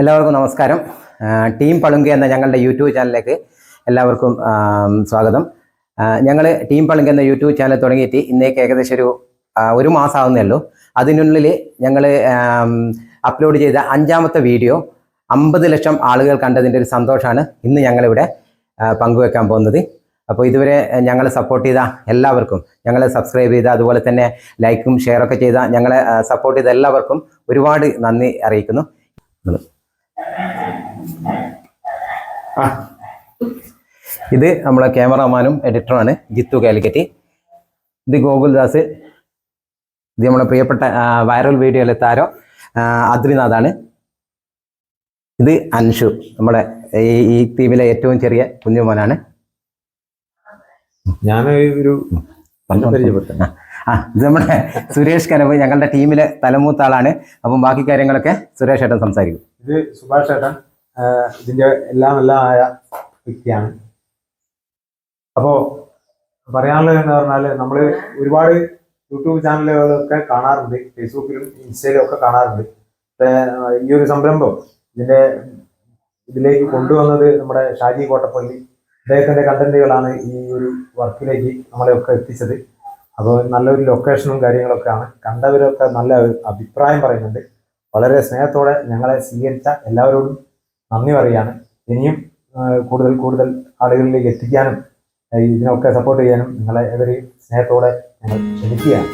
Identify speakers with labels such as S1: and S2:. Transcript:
S1: എല്ലാവർക്കും നമസ്കാരം. ടീം പളുങ്ക് എന്ന ഞങ്ങളുടെ യൂട്യൂബ് ചാനലിലേക്ക് എല്ലാവർക്കും സ്വാഗതം. ഞങ്ങൾ ടീം പളുങ്ക് എന്ന യൂട്യൂബ് ചാനൽ തുടങ്ങിയിട്ട് ഇന്നേക്ക് ഏകദേശം ഒരു ഒരു മാസം ആവുന്നേ ഉള്ളൂ അതിനുള്ളിൽ ഞങ്ങൾ അപ്ലോഡ് ചെയ്ത അഞ്ചാമത്തെ വീഡിയോ അമ്പത് ലക്ഷം ആളുകൾ കണ്ടതിന്റെ ഒരു സന്തോഷമാണ് ഇന്ന് ഞങ്ങളിവിടെ പങ്കുവെക്കാൻ പോകുന്നത്. അപ്പോൾ ഇതുവരെ ഞങ്ങളെ സപ്പോർട്ട് ചെയ്ത എല്ലാവർക്കും ഞങ്ങളെ സബ്സ്ക്രൈബ് ചെയ്ത അതുപോലെ തന്നെ ലൈക്കും ഷെയറൊക്കെ ചെയ്ത ഞങ്ങളെ സപ്പോർട്ട് ചെയ്ത എല്ലാവർക്കും ഒരുപാട് നന്ദി അറിയിക്കുന്നു. ഇത് നമ്മളെ ക്യാമറമാനും എഡിറ്ററുമാണ് ജിത്തു കാലിക്കറ്റ്. ഇത് ഗോകുൽദാസ് ഇത് നമ്മളെ പ്രിയപ്പെട്ട വൈറൽ വീഡിയോയിലെ താരോ അദ്രിനാഥാണ്. ഇത് അൻഷു നമ്മുടെ ഈ ടീമിലെ ഏറ്റവും ചെറിയ കുഞ്ഞുമോനാണ്.
S2: ഞാൻ ഒരു
S1: നമ്മുടെ സുരേഷ് കനവ് ഞങ്ങളുടെ ടീമിലെ തലമൂത്ത ആളാണ്. അപ്പം ബാക്കി കാര്യങ്ങളൊക്കെ സുരേഷ് ഏട്ടൻ സംസാരിക്കും.
S2: ഇത് സുഭാഷ് ഏട്ടൻ ഇതിന്റെ എല്ലാം എല്ലാം ആയ വ്യക്തിയാണ്. അപ്പോ പറയാനുള്ളത് എന്ന് പറഞ്ഞാൽ നമ്മൾ ഒരുപാട് യൂട്യൂബ് ചാനലുകളൊക്കെ കാണാറുണ്ട്. ഫേസ്ബുക്കിലും ഇൻസ്റ്റയിലും ഒക്കെ കാണാറുണ്ട്. ഈ ഒരു സംരംഭം ഇതിന്റെ ഇതിലേക്ക് കൊണ്ടുവന്നത് നമ്മുടെ ഷാജി കോട്ടപ്പള്ളി അദ്ദേഹത്തിന്റെ കണ്ടന്റുകളാണ് ഈ ഒരു വർക്കിലേക്ക് നമ്മളെയൊക്കെ എത്തിച്ചത്. അപ്പോൾ നല്ലൊരു ലൊക്കേഷനും കാര്യങ്ങളൊക്കെ ആണ് കണ്ടവരൊക്കെ നല്ല അഭിപ്രായം പറയുന്നുണ്ട്. വളരെ സ്നേഹത്തോടെ ഞങ്ങളെ സ്വീകരിച്ച എല്ലാവരോടും നന്ദി പറയുകയാണ്. ഇനിയും കൂടുതൽ കൂടുതൽ ആളുകളിലേക്ക് എത്തിക്കാനും ഇതിനൊക്കെ സപ്പോർട്ട് ചെയ്യാനും നിങ്ങളെ എവരെയും സ്നേഹത്തോടെ ഞങ്ങൾ ക്ഷണിക്കുകയാണ്.